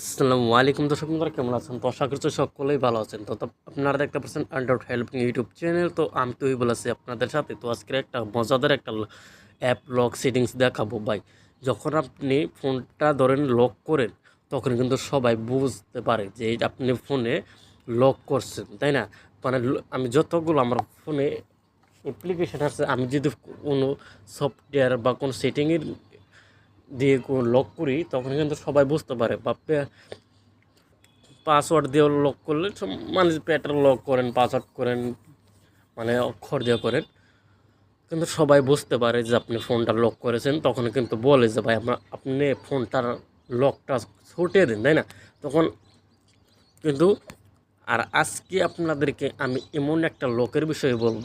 আসসালামু আলাইকুম দর্শক বন্ধুরা, কেমন আছেন? তো আশা করছি সকলেই ভালো আছেন। তো আপনারা দেখতে পাচ্ছেন আন্ডার হেল্পিং ইউটিউব চ্যানেল তো আমি তুই বলেছি আপনাদের সাথে। তো আজকে একটা মজাদার একটা অ্যাপ লক সেটিংস দেখাবো ভাই। যখন আপনি ফোনটা ধরেন লক করেন, তখন কিন্তু সবাই বুঝতে পারে যে আপনি ফোনে লক করছেন, তাই না? মানে আমি যতগুলো আমার ফোনে অ্যাপ্লিকেশান আছে, আমি যদি কোনো সফটওয়্যার বা কোনো সেটিংয়ের দিয়ে লক করি, তখন কিন্তু সবাই বুঝতে পারে বা পাসওয়ার্ড দিয়ে লক করলে মানে প্যাটার লক করেন পাসওয়ার্ড করেন মানে অক্ষর দিয়ে করেন। কিন্তু সবাই বুঝতে পারে যে আপনি ফোনটা লক করেছেন, তখন কিন্তু বলে যে, ভাই, আমরা আপনি ফোনটার লকটা ছুটিয়ে দিন তাই না? তখন কিন্তু, আর আজকে আপনাদেরকে আমি এমন একটা লকের বিষয়ে বলব,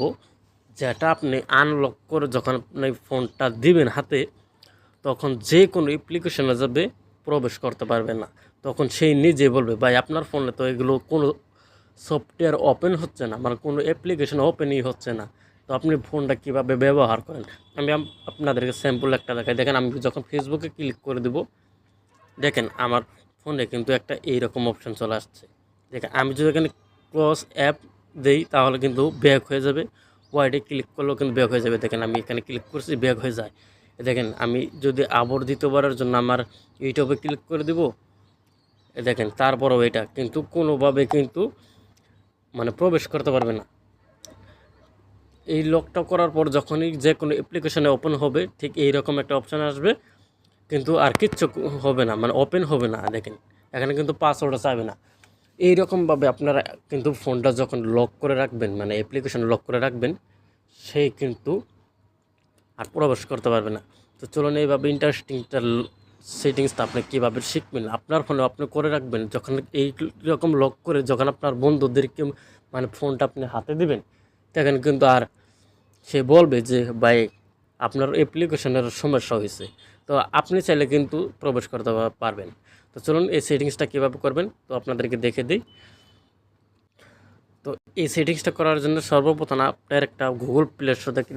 যেটা আপনি আনলক করে যখন আপনি ফোনটা দিবেন হাতে তখন যে কোনো অ্যাপ্লিকেশনে যাবে, প্রবেশ করতে পারবে না। তখন সেই নিজে বলবে, ভাই, আপনার ফোনে তো এগুলো কোনো সফটওয়্যার ওপেন হচ্ছে না মানে কোনো অ্যাপ্লিকেশন ওপেনই হচ্ছে না। তো আপনি ফোনটা কীভাবে ব্যবহার করেন? আমি আপনাদেরকে স্যাম্পল একটা দেখাই। দেখেন, আমি যখন ফেসবুকে ক্লিক করে দেব, দেখেন, আমার ফোনে কিন্তু একটা এইরকম অপশান চলে আসছে। দেখেন, আমি যদি এখানে ক্রস অ্যাপ দেই, তাহলে কিন্তু ব্যাক হয়ে যাবে। ওয়াইডে ক্লিক করলেও কিন্তু ব্যাক হয়ে যাবে। দেখেন, আমি এখানে ক্লিক করছি ব্যাক হয়ে যায়। দেখেন, আমি যদি আবার দ্বিতীয়বারের জন্য আমার ইউটিউবে ক্লিক করে দিব দেখেন, তারপরেও এটা কিন্তু কোনোভাবে কিন্তু মানে প্রবেশ করতে পারবে না। এই লকটা করার পর যখনই যে কোনো অ্যাপ্লিকেশনে ওপেন হবে, ঠিক এই রকম একটা অপশান আসবে, কিন্তু আর কিচ্ছু হবে না মানে ওপেন হবে না, দেখেন। এখানে কিন্তু পাসওয়ার্ডও চাইবে না। এই রকমভাবে আপনারা কিন্তু ফোনটা যখন লক করে রাখবেন মানে অ্যাপ্লিকেশন লক করে রাখবেন, সেই কিন্তু আর প্রবেশ করতে পারবে না। তো চলুন এইভাবে ইন্টারেস্টিংটা সেটিংসটা আপনি কীভাবে শিখবেন? আপনার ফোনে আপনি করে রাখবেন, যখন এই রকম লক করে যখন আপনার বন্ধুদেরকে মানে ফোনটা আপনি হাতে দিবেন, তখন কিন্তু আর সে বলবে যে, ভাই, আপনার অ্যাপ্লিকেশনের সমস্যা হয়েছে। তো আপনি চাইলে কিন্তু প্রবেশ করতে পারবেন। তো চলুন এই সেটিংসটা কীভাবে করবেন? তো আপনাদেরকে দেখে দিই। তো এই সেটিংসটা করার জন্য সর্বপ্রথম আপনার একটা গুগল প্লে স্টোর থেকে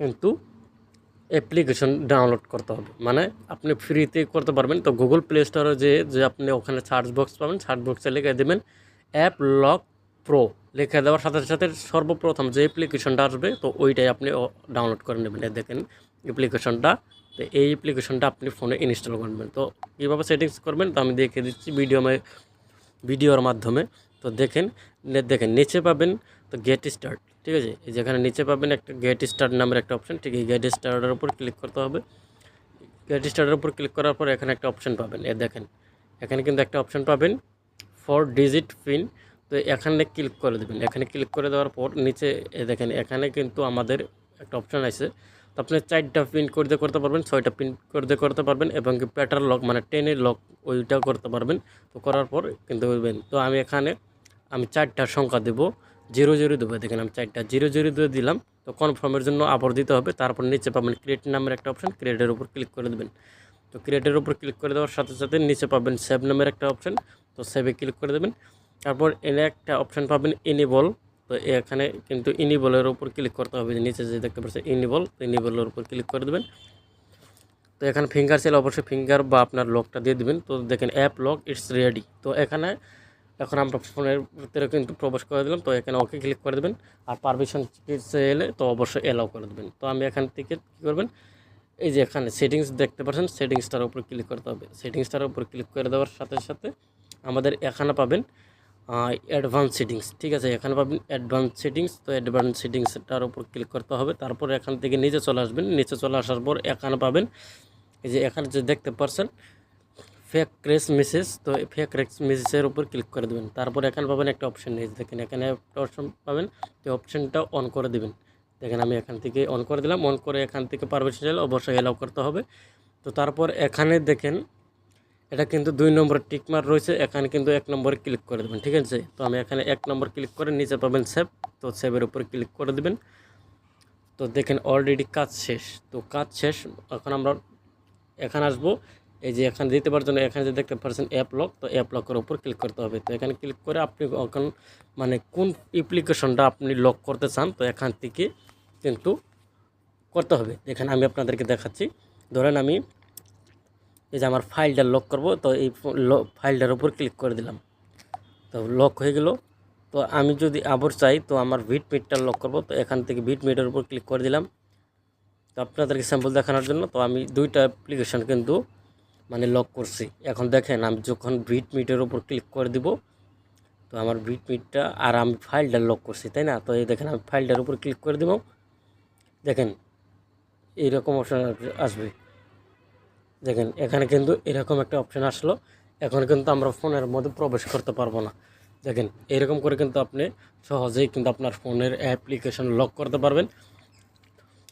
কিন্তু অ্যাপ্লিকেশন ডাউনলোড করতে হবে। মানে আপনি ফ্রিতে করতে পারবেন। তো গুগল প্লে স্টোরে যে যে আপনি ওখানে সার্চ বক্স পাবেন সার্চ বক্সে লিখে দেবেন অ্যাপ লক প্রো লিখে দেওয়ার সাথে সাথে সর্বপ্রথম যে অ্যাপ্লিকেশনটা আসবে, তো ওইটাই আপনি ডাউনলোড করে নেবেন। দেখেন অ্যাপ্লিকেশনটা তো এই অ্যাপ্লিকেশনটা আপনি ফোনে ইনস্টল করবেন তো কীভাবে সেটিংস করবেন, তো আমি দেখে দিচ্ছি ভিডিও ভিডিওর মাধ্যমে। তো দেখেন দেখেন, নিচে পাবেন, তো গেট স্টার্ট ঠিক আছে? এই যেখানে নিচে পাবেন একটা গেট স্টার্ট নামের একটা অপশন ঠিক এই গেট স্টার্টের উপর ক্লিক করতে হবে। গেট স্টার্টের উপর ক্লিক করার পর এখানে একটা অপশন পাবেন। এ দেখেন, এখানে কিন্তু একটা অপশন পাবেন ফর ডিজিট পিন তো এখানে ক্লিক করে দেবেন। এখানে ক্লিক করে দেওয়ার পর নিচে এ দেখেন, এখানে কিন্তু আমাদের একটা অপশন আছে। তো আপনি চারটা পিন করতে করতে পারবেন, ছয়টা পিন করতে করতে পারবেন এবং প্যাটার লক মানে টেনের লক ওইটাও করতে পারবেন। তো করার পর কিন্তু তো আমি এখানে, আমি চারটা সংখ্যা দেবো। জিরো জিরো দেবো দেখেন আমি চারটা জিরো জিরো দিয়ে দিলাম। তো কনফার্মের জন্য আবার দিতে হবে। তারপর নিচে পাবেন ক্রিয়েট নামের একটা অপশন ক্রিয়েটের উপর ক্লিক করে দেবেন। তো ক্রিয়েটের উপর ক্লিক করে দেওয়ার সাথে সাথে নিচে পাবেন সেভ নামের একটা অপশান তো সেভে ক্লিক করে দেবেন। তারপর এনে একটা অপশান পাবেন ইনিবল তো এখানে কিন্তু ইনিবলের উপর ক্লিক করতে হবে। নিচে যে দেখতে পাচ্ছেন ইনিবল ইনিবলের উপর ক্লিক করে দেবেন। তো এখানে ফিঙ্গার চাইলে অবশ্যই ফিঙ্গার বা আপনার লকটা দিয়ে দিবেন। তো দেখেন অ্যাপ লক ইটস রেডি তো এখানে এখন আমরা ফোনের ভিতরে কিন্তু প্রবেশ করে দিলাম, তো এখানে ওকে ক্লিক করে দেবেন। আর পারমিশন এলে তো অবশ্যই এলাও করে দেবেন। তো আমি এখান থেকে কী করবেন? এই যে এখানে সেটিংস দেখতে পাচ্ছেন সেটিংসটার উপর ক্লিক করতে হবে। সেটিংসটার উপর ক্লিক করে দেওয়ার সাথে সাথে আমাদের এখানে পাবেন অ্যাডভান্স সেটিংস ঠিক আছে, এখানে পাবেন অ্যাডভান্স সেটিংস তো অ্যাডভান্স সেটিংসটার উপর ক্লিক করতে হবে। তারপর এখান থেকে নিচে চলে আসবেন। নিচে চলে আসার পর এখানে পাবেন, এই যে এখানে যে দেখতে পাচ্ছেন ফেক ক্রেস মেসেজ তো ফেক রেস মেসেজের উপর ক্লিক করে দেবেন। তারপর এখানে পাবেন একটা অপশন নেই। দেখেন এখানে একটা অপশন পাবেন, তো অপশনটা অন করে দেবেন। দেখেন আমি এখান থেকে অন করে দিলাম। অন করে এখান থেকে পারমিশন চাইলে অবশ্যই এলাও করতে হবে। তো তারপর এখানে দেখেন, এটা কিন্তু দুই নম্বর টিকমার রয়েছে। এখানে কিন্তু এক নম্বরে ক্লিক করে দেবেন, ঠিক আছে? তো আমি এখানে এক নম্বর ক্লিক করে নিচে পাবেন সেভ তো সেভের উপর ক্লিক করে দেবেন। তো দেখেন অলরেডি কাজ শেষ। তো কাজ শেষ, এখন আমরা এখানে আসব। এই যে এখানে দিতে পারার জন্য এখানে যে দেখতে পাচ্ছেন অ্যাপ লক তো অ্যাপ লকের উপর ক্লিক করতে হবে। তো এখানে ক্লিক করে আপনি এখন মানে কোন অ্যাপ্লিকেশনটা আপনি লক করতে চান, তো এখান থেকে কিন্তু করতে হবে। এখানে আমি আপনাদেরকে দেখাচ্ছি। ধরেন আমি এই যে আমার ফাইলটা লক করব, তো এই ফাইলটার উপর ক্লিক করে দিলাম। তো লক হয়ে গেল। তো আমি যদি আবার চাই, তো আমার ভিট মিটটা লক করব, তো এখান থেকে ভিট মিটের উপর ক্লিক করে দিলাম। তো আপনাদেরকে স্যাম্পল দেখানোর জন্য, তো আমি দুইটা অ্যাপ্লিকেশন কিন্তু মানে লক করছি। এখন দেখেন আমি যখন ভিট মিটের উপর ক্লিক করে দিব, তো আমার ভিট মিটটা আর আমি ফাইলটা লক করছি, তাই না? তো এই দেখেন আমি ফাইলটার উপর ক্লিক করে দিব। দেখেন, এইরকম অপশান আসবে। দেখেন, এখানে কিন্তু এরকম একটা অপশান আসলো। এখন কিন্তু আমরা ফোনের মধ্যে প্রবেশ করতে পারব না। দেখেন, এরকম করে কিন্তু আপনি সহজেই কিন্তু আপনার ফোনের অ্যাপ্লিকেশন লক করতে পারবেন।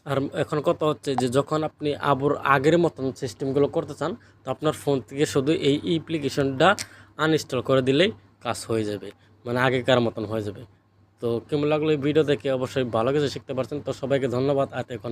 আর এখন কথা হচ্ছে যে যখন আপনি আবার আগের মতন সিস্টেমগুলো করতে চান, তো আপনার ফোন থেকে শুধু এই অ্যাপ্লিকেশনটা আনইনস্টল করে দিলেই কাজ হয়ে যাবে মানে আগেকার মতন হয়ে যাবে। তো কেমন লাগল এই ভিডিও দেখে অবশ্যই ভালো কিছু শিখতে পারছেন। তো সবাইকে ধন্যবাদ। আর এখন